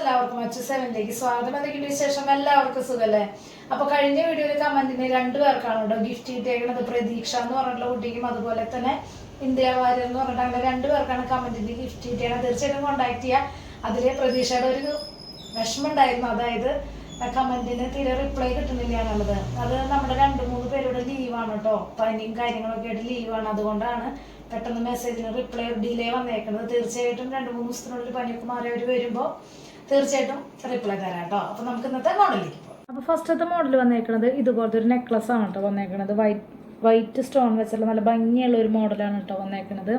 എല്ലാവർക്കും അച്ചു സെവനിലേക്ക് സ്വാഗതം. എന്തെങ്കിലും വിശേഷം? എല്ലാവർക്കും സുഖല്ലേ? അപ്പൊ കഴിഞ്ഞ വീഡിയോയിൽ കമന്റിന് രണ്ടു പേർക്കാണ് കേട്ടോ ഗിഫ്റ്റ് കിട്ടിയേക്കുന്നത് പ്രതീക്ഷ എന്ന് പറഞ്ഞിട്ടുള്ള കുട്ടിക്കും അതുപോലെ തന്നെ ഇന്ത്യ വാര്യർ എന്ന് പറഞ്ഞിട്ട് അങ്ങനെ രണ്ടു പേർക്കാണ് കമന്റിന് ഗിഫ്റ്റ് കിട്ടിയത് തീർച്ചയായിട്ടും കോണ്ടാക്ട് ചെയ്യുക അതിലെ പ്രതീക്ഷയുടെ ഒരു വിഷമം ഉണ്ടായിരുന്നു അതായത് കമന്റിന് തീരെ റിപ്ലൈ കിട്ടുന്നില്ല എന്നുള്ളത്. അത് നമ്മുടെ രണ്ട് മൂന്ന് പേരുടെ ലീവാണ് കേട്ടോ. പനിയും കാര്യങ്ങളൊക്കെ ആയിട്ട് ലീവാണ്. അതുകൊണ്ടാണ് പെട്ടെന്ന് മെസ്സേജിന് റിപ്ലൈ ഡിലേ വന്നേക്കുന്നത് തീർച്ചയായിട്ടും രണ്ട് മൂന്ന് ദിവസത്തിനുള്ളിൽ പനിയൊക്കെ മാറിയവർ വരുമ്പോൾ തീർച്ചയായിട്ടും റിപ്ലൈ തരാം കേട്ടോ അപ്പൊ നമുക്ക് ഇന്നത്തെ മോഡലിലേക്ക് പോകാം അപ്പൊ ഫസ്റ്റത്തെ മോഡൽ വന്നേക്കുന്നത് ഇതുപോലത്തെ ഒരു നെക്ലസ് ആണ് കേട്ടോ വന്നേക്കുന്നത് വൈറ്റ് വൈറ്റ് സ്റ്റോൺ വെച്ചുള്ള നല്ല ഭംഗിയുള്ള ഒരു മോഡലാണ് കേട്ടോ വന്നേക്കുന്നത്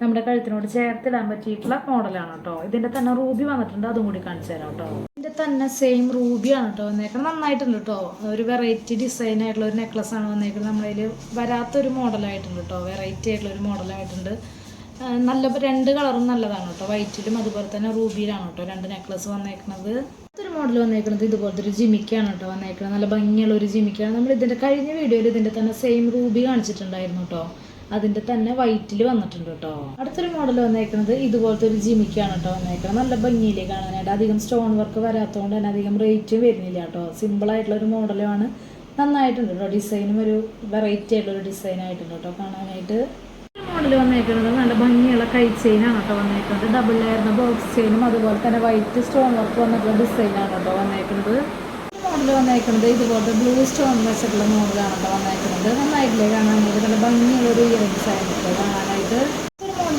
നമ്മുടെ കഴുത്തിനോട് ചേർത്തിടാൻ പറ്റിയിട്ടുള്ള മോഡലാണ് കേട്ടോ ഇതിന്റെ തന്നെ റൂബി വന്നിട്ടുണ്ട് അതും കൂടി കാണിച്ചു തരാം കേട്ടോ ഇതിന്റെ തന്നെ സെയിം റൂബിയാണ് കേട്ടോ വന്നേക്കുന്നത് നന്നായിട്ടുണ്ട് കേട്ടോ ഒരു വെറൈറ്റി ഡിസൈൻ ആയിട്ടുള്ള ഒരു നെക്ലസ് ആണ് വന്നേക്കുന്നത് നമ്മളതിൽ വരാത്തൊരു മോഡലായിട്ടുണ്ട് കേട്ടോ വെറൈറ്റി ആയിട്ടുള്ള ഒരു മോഡലായിട്ടുണ്ട് നല്ല രണ്ട് കളറും നല്ലതാണ് കേട്ടോ. വൈറ്റിലും അതുപോലെ തന്നെ റൂബിയിലാണ് കേട്ടോ രണ്ട് നെക്ലസ് വന്നേക്കുന്നത് ഒരു മോഡൽ വന്നേക്കുന്നത് ഇതുപോലത്തെ ഒരു ജിമിക്കാണ് കേട്ടോ വന്നേക്കുന്നത് നല്ല ഭംഗിയുള്ള ഒരു ജിമിക്കാണ്. നമ്മൾ ഇതിന്റെ കഴിഞ്ഞ വീഡിയോയിൽ ഇതിന്റെ തന്നെ സെയിം റൂബി കാണിച്ചിട്ടുണ്ടായിരുന്നു കേട്ടോ. അതിന്റെ തന്നെ വൈറ്റിൽ വന്നിട്ടുണ്ട് കേട്ടോ. അടുത്തൊരു മോഡൽ വന്നേക്കുന്നത് ഇതുപോലത്തെ ഒരു ജിമിക്കാണ് കേട്ടോ വന്നേക്കുന്നത് നല്ല ഭംഗിയിലേ കാണാനായിട്ട്. അധികം സ്റ്റോൺ വർക്ക് വരാത്തതുകൊണ്ട് തന്നെ അധികം റേറ്റ് വരുന്നില്ല കേട്ടോ. സിമ്പിൾ ആയിട്ടുള്ള ഒരു മോഡലുമാണ് നന്നായിട്ടുണ്ട് കേട്ടോ. ഡിസൈനും ഒരു വെറൈറ്റി ആയിട്ടുള്ള ഒരു ഡിസൈൻ ആയിട്ടുണ്ട് കേട്ടോ കാണാനായിട്ട്. മോഡൽ വന്നേക്കുന്നത് നല്ല ഭംഗിയുള്ള കൈ ചെയിനാണ് കേട്ടോ വന്നേക്കുന്നത്. ഡബിൾ ലെയറിന്റെ ബോക്സ് ചെയിനും അതുപോലെ തന്നെ വൈറ്റ് സ്റ്റോൺ വർക്ക് വന്നിട്ടുള്ള ഡിസൈനാണ് കേട്ടോ വന്നേക്കുന്നത്. മോഡൽ വന്നേക്കുന്നത് ഇതുപോലത്തെ ബ്ലൂ സ്റ്റോൺ വെച്ചിട്ടുള്ള മോഡലാണ് കേട്ടോ വന്നേക്കുന്നത്. നന്നായിട്ടില്ലേ കാണാനായിട്ട്? നല്ല ഭംഗിയുള്ള ഒരു ഇയറിങ്സ് ആയിരുന്നു കാണാനായിട്ട്.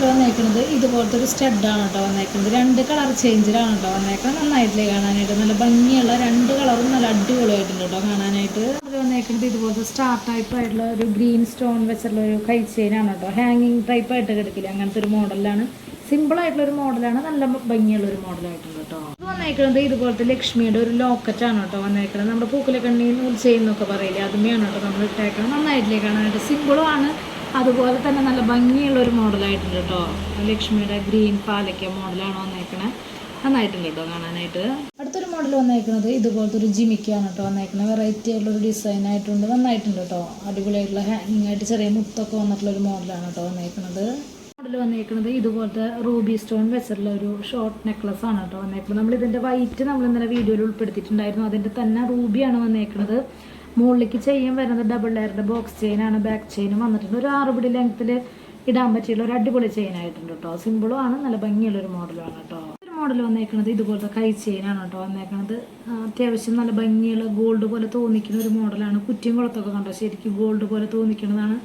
വന്നേക്കുന്നത് ഇതുപോലത്തെ ഒരു സ്റ്റഡാണ് കേട്ടോ വന്നേക്കുന്നത് രണ്ട് കളർ ചേഞ്ചിലാണ് കേട്ടോ വന്നേക്കുന്നത് നന്നായിട്ടില്ലേ കാണാനായിട്ട്. നല്ല ഭംഗിയുള്ള രണ്ട് കളറും നല്ല അടിപൊളിയായിട്ടുണ്ട് കേട്ടോ കാണാനായിട്ട്. അത് വന്നേക്കുന്നത് ഇതുപോലത്തെ സ്റ്റാർ ടൈപ്പ് ആയിട്ടുള്ള ഒരു ഗ്രീൻ സ്റ്റോൺ വെച്ചുള്ള ഒരു കൈ ചെയിനാണ് കേട്ടോ ഹാങ്ങിങ് ടൈപ്പ് ആയിട്ട് കിടക്കില്ല? അങ്ങനത്തെ ഒരു മോഡലാണ് സിമ്പിൾ ആയിട്ടുള്ള ഒരു മോഡലാണ് നല്ല ഭംഗിയുള്ള ഒരു മോഡലായിട്ടുണ്ട് കേട്ടോ ഇത് വന്നേക്കുന്നത് ഇതുപോലത്തെ ലക്ഷ്മിയുടെ ഒരു ലോക്കറ്റ് ആണ് കേട്ടോ വന്നേക്കുന്നത് നമ്മുടെ പൂക്കലക്കണ്ണി നൂൽ ചെയ്യുന്നൊക്കെ പറയില്ലേ? ആണ് കേട്ടോ നമ്മൾ ഇട്ടേക്കണം നന്നായിട്ടില്ലേ കാണാനായിട്ട്? സിമ്പിളും ആണ്. അതുപോലെ തന്നെ നല്ല ഭംഗിയുള്ള ഒരു മോഡലായിട്ടുണ്ട് കേട്ടോ. ലക്ഷ്മിയുടെ ഗ്രീൻ പാലയ്ക്ക മോഡലാണ് വന്നേക്കണേ. നന്നായിട്ടുണ്ട് കേട്ടോ കാണാനായിട്ട്. അടുത്തൊരു മോഡൽ വന്നേക്കുന്നത് ഇതുപോലത്തെ ഒരു ജിമിക്കാണ് കേട്ടോ വന്നേക്കുന്നത് വെറൈറ്റി ആയിട്ടുള്ള ഒരു ഡിസൈൻ ആയിട്ടുണ്ട്. നന്നായിട്ടുണ്ട് കേട്ടോ. അടിപൊളിയായിട്ടുള്ള ഹാങ്ങിങ് ആയിട്ട് ചെറിയ മുത്തൊക്കെ വന്നിട്ടുള്ള ഒരു മോഡലാണ് കേട്ടോ വന്നേക്കുന്നത് മോഡൽ വന്നേക്കുന്നത് ഇതുപോലത്തെ റൂബി സ്റ്റോൺ വെച്ചിട്ടുള്ള ഒരു ഷോർട്ട് നെക്ലസ് ആണ് കേട്ടോ വന്നേക്കുന്നത് നമ്മൾ ഇതിന്റെ വൈറ്റ് നമ്മൾ ഇന്നലെ വീഡിയോയിൽ ഉൾപ്പെടുത്തിയിട്ടുണ്ടായിരുന്നു. അതിന്റെ തന്നെ റൂബിയാണ് വന്നേക്കുന്നത് മുകളിലേക്ക് ചെയ്യാൻ വരുന്നത് ഡബിൾ ലെയറിന്റെ ബോക്സ് ചെയിനാണ് ബാക്ക് ചെയിനും വന്നിട്ടുണ്ട്. ഒരു ആറുപിടി ലെങ്ത്തിൽ ഇടാൻ പറ്റിയുള്ള ഒരു അടിപൊളി ചെയിൻ ആയിട്ടുണ്ട് കേട്ടോ സിമ്പിളും ആണ് നല്ല ഭംഗിയുള്ള ഒരു മോഡലാണ് കേട്ടോ ഒരു മോഡൽ വന്നേക്കുന്നത് ഇതുപോലത്തെ കൈ ചെയിനാണ് കേട്ടോ വന്നേക്കുന്നത് അത്യാവശ്യം നല്ല ഭംഗിയുള്ള ഗോൾഡ് പോലെ തോന്നിക്കുന്ന ഒരു മോഡലാണ് കുറ്റിയും കുളത്തൊക്കെ കണ്ടോ? ശരിക്കും ഗോൾഡ് പോലെ തോന്നിക്കുന്നതാണ്.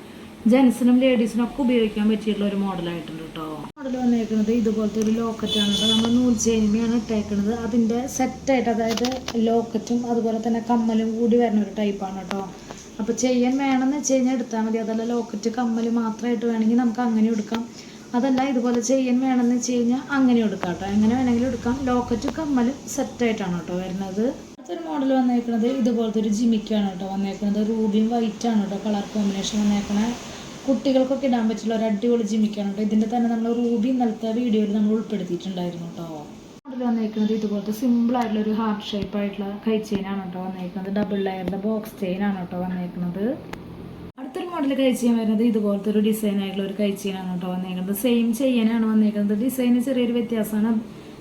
ജെൻസിനും ലേഡീസിനും ഒക്കെ ഉപയോഗിക്കാൻ പറ്റിയിട്ടുള്ള ഒരു മോഡലായിട്ടുണ്ട് കേട്ടോ. മോഡൽ വന്നേക്കുന്നത് ഇതുപോലത്തെ ഒരു ലോക്കറ്റാണ് കേട്ടോ. നമ്മൾ നൂൽ ചെയിനിമയാണ് ഇട്ടേക്കുന്നത്. അതിന്റെ സെറ്റായിട്ട് അതായത് ലോക്കറ്റും അതുപോലെ തന്നെ കമ്മലും കൂടി വരുന്ന ഒരു ടൈപ്പാണ് കേട്ടോ. അപ്പോൾ ചെയ്യാൻ വേണമെന്ന് വെച്ച് കഴിഞ്ഞാൽ എടുത്താൽ മതി. അതല്ല ലോക്കറ്റ് കമ്മൽ മാത്രമായിട്ട് വേണമെങ്കിൽ നമുക്ക് അങ്ങനെ എടുക്കാം. അതല്ല ഇതുപോലെ ചെയ്യാൻ വേണമെന്ന് വെച്ച് കഴിഞ്ഞാൽ അങ്ങനെ എടുക്കാം കേട്ടോ. എങ്ങനെ വേണമെങ്കിലും എടുക്കാം. ലോക്കറ്റ് കമ്മലും സെറ്റായിട്ടാണ് കേട്ടോ വരുന്നത്. അടുത്തൊരു മോഡൽ വന്നേക്കുന്നത് ഇതുപോലത്തെ ഒരു ജിമിക്കാണ് കേട്ടോ വന്നേക്കുന്നത്. റൂബിയും വൈറ്റ് ആണ് കേട്ടോ. കളർ കോമ്പിനേഷൻ വന്നേക്കണേ. കുട്ടികൾക്കൊക്കെ ഇടാൻ പറ്റില്ല. ഒരു അടിപൊളി ജിമിക്കാണ് കേട്ടോ. ഇതിന്റെ തന്നെ നമ്മൾ റൂബി ഇന്നലത്തെ വീഡിയോയിൽ നമ്മൾ ഉൾപ്പെടുത്തിയിട്ടുണ്ടായിരുന്നു കേട്ടോ. മോഡൽ വന്നേക്കുന്നത് ഇതുപോലത്തെ സിമ്പിൾ ആയിട്ടുള്ള ഒരു ഹാർട്ട് ഷേപ്പ് ആയിട്ടുള്ള കൈ ചെയിനാണ് കേട്ടോ വന്നേക്കുന്നത്. ഡബിൾ ലെയറിന്റെ ബോക്സ് ചെയിൻ ആണ് കേട്ടോ വന്നേക്കുന്നത്. അടുത്തൊരു മോഡൽ കൈ ചെയ്യാൻ വരുന്നത് ഇതുപോലത്തെ ഒരു ഡിസൈൻ ആയിട്ടുള്ള ഒരു കൈ ചെയിനാണ് കേട്ടോ വന്നേക്കുന്നത്. സെയിം ചെയ്യാനാണ് വന്നേക്കുന്നത്. ഡിസൈന് ചെറിയൊരു വ്യത്യാസമാണ്.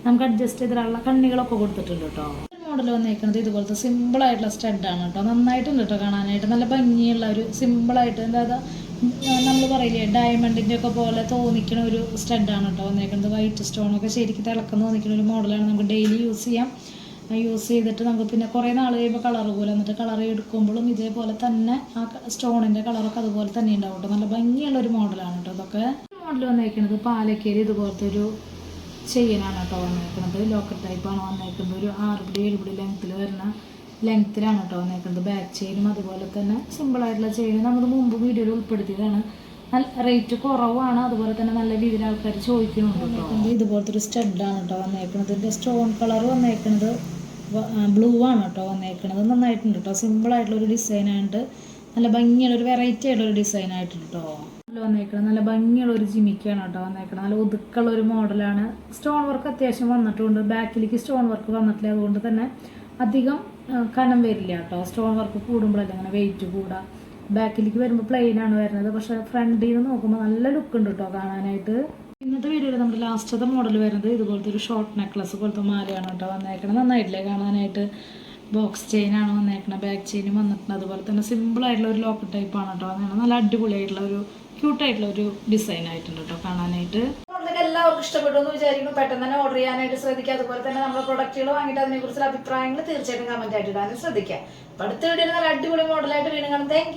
നമുക്ക് അഡ്ജസ്റ്റ് ചെയ്തിട്ടുള്ള കണ്ണികളൊക്കെ കൊടുത്തിട്ടുണ്ട് കേട്ടോ. മോഡൽ വന്നേക്കുന്നത് ഇതുപോലത്തെ സിമ്പിൾ ആയിട്ടുള്ള സ്റ്റഡാണ് കേട്ടോ. നന്നായിട്ടുണ്ട് കേട്ടോ കാണാനായിട്ട്. നല്ല ഭംഗിയുള്ള ഒരു സിമ്പിൾ ആയിട്ട് എന്താ നമ്മൾ പറയില്ലേ ഡയമണ്ടിന്റെ ഒക്കെ പോലെ തോന്നിക്കണ ഒരു സ്റ്റഡാണ് കേട്ടോ വന്നേക്കുന്നത് വൈറ്റ് സ്റ്റോണൊക്കെ ശരിക്കും തിളക്കം തോന്നിക്കുന്ന ഒരു മോഡലാണ് നമുക്ക് ഡെയിലി യൂസ് ചെയ്യാം. യൂസ് ചെയ്തിട്ട് നമുക്ക് പിന്നെ കുറേ നാൾ കഴിയുമ്പോൾ കളർ പോലെ എന്നിട്ട് കളർ എടുക്കുമ്പോഴും ഇതേപോലെ തന്നെ ആ സ്റ്റോണിന്റെ കളറൊക്കെ അതുപോലെ തന്നെ ഉണ്ടാവും കേട്ടോ നല്ല ഭംഗിയുള്ള ഒരു മോഡലാണ് കേട്ടോ അതൊക്കെ മോഡൽ വന്നേക്കുന്നത് പാലക്കേരി ഇതുപോലത്തെ ഒരു ചെയിനാണ് കേട്ടോ വന്നേക്കുന്നത് ലോക്കറ്റ് ടൈപ്പാണ് വന്നേക്കുന്നത് ഒരു ആറ് പിടി ലെങ്ത്തിൽ വരുന്ന ലെങ്ത്തിലാണ് കേട്ടോ വന്നേക്കുന്നത്. ബാക്ക് ചെയിനും അതുപോലെ തന്നെ സിമ്പിളായിട്ടുള്ള ചെയിൻ നമ്മൾ മുമ്പ് വീഡിയോയിൽ ഉൾപ്പെടുത്തിയതാണ്. നല്ല റേറ്റ് കുറവാണ്. അതുപോലെ തന്നെ നല്ല രീതിയിൽ ആൾക്കാർ ചോദിക്കുന്നുണ്ട് കേട്ടോ. ഇതുപോലത്തെ ഒരു സ്റ്റഡാണ് കേട്ടോ വന്നേക്കുന്നത്. ഇതിന്റെ സ്റ്റോൺ കളർ വന്നേക്കുന്നത് ബ്ലൂ ആണ് കേട്ടോ വന്നേക്കുന്നത്. നന്നായിട്ടുണ്ട് കേട്ടോ. സിമ്പിളായിട്ടുള്ള ഒരു ഡിസൈൻ ആയിട്ട് നല്ല ഭംഗിയുള്ള ഒരു വെറൈറ്റി ആയിട്ടുള്ള ഒരു ഡിസൈൻ ആയിട്ടുണ്ട് കേട്ടോ. വന്നേക്കണം നല്ല ഭംഗിയുള്ള ഒരു ജിമിക്കാണ് കേട്ടോ വന്നേക്കുന്നത്. നല്ല ഒതുക്കുള്ള ഒരു മോഡലാണ് സ്റ്റോൺ വർക്ക് അത്യാവശ്യം വന്നിട്ടുണ്ട്. ബാക്കിലേക്ക് സ്റ്റോൺ വർക്ക് വന്നിട്ടില്ല. അതുകൊണ്ട് തന്നെ അധികം കനം വരില്ല കേട്ടോ. സ്റ്റോൺ വർക്ക് കൂടുമ്പോഴല്ലേ അങ്ങനെ വെയിറ്റ് കൂടാ. ബാക്കിലേക്ക് വരുമ്പോൾ പ്ലെയിൻ ആണ് വരുന്നത്. പക്ഷെ ഫ്രണ്ടിൽ നിന്ന് നോക്കുമ്പോൾ നല്ല ലുക്ക് ഉണ്ട് കേട്ടോ കാണാനായിട്ട്. ഇന്നത്തെ വീഡിയോയിൽ നമ്മുടെ ലാസ്റ്റത്തെ മോഡൽ വരുന്നത് ഇതുപോലത്തെ ഒരു ഷോർട്ട് നെക്ലസ് പോലത്തെ മാലയാണ് കേട്ടോ വന്നേക്കണത്. നന്നായിട്ടില്ലേ കാണാനായിട്ട്? ബോക്സ് ചെയിൻ ആണ് വന്നേക്കണത്. ബാക്ക് ചെയിനും വന്നിട്ടുണ്ട്. അതുപോലെ തന്നെ സിമ്പിൾ ആയിട്ടുള്ള ഒരു ലോക്ക് ടൈപ്പ് ആണ് കേട്ടോ അങ്ങനെ നല്ല അടിപൊളിയായിട്ടുള്ള ഒരു ക്യൂട്ടായിട്ടുള്ള ഒരു ഡിസൈൻ ആയിട്ടുണ്ട് കേട്ടോ കാണാനായിട്ട്. ഇഷ്ടപ്പെട്ടു എന്ന് വിചാരിക്കുന്നു. പെട്ടെന്ന് തന്നെ ഓർഡർ ചെയ്യാനായിട്ട് ശ്രദ്ധിക്കുക. അതുപോലെ തന്നെ നമ്മുടെ പ്രൊഡക്റ്റുകൾ വാങ്ങിയിട്ട് അതിനെക്കുറിച്ചുള്ള അഭിപ്രായങ്ങൾ തീർച്ചയായിട്ടും കമന്റ് ആയിട്ട് ഇടാനും ശ്രദ്ധിക്കുക. അടുത്ത വീഡിയോയിൽ നല്ല അടിപൊളി മോഡലായിട്ട് വീണ്ടും കാണാം. താങ്ക്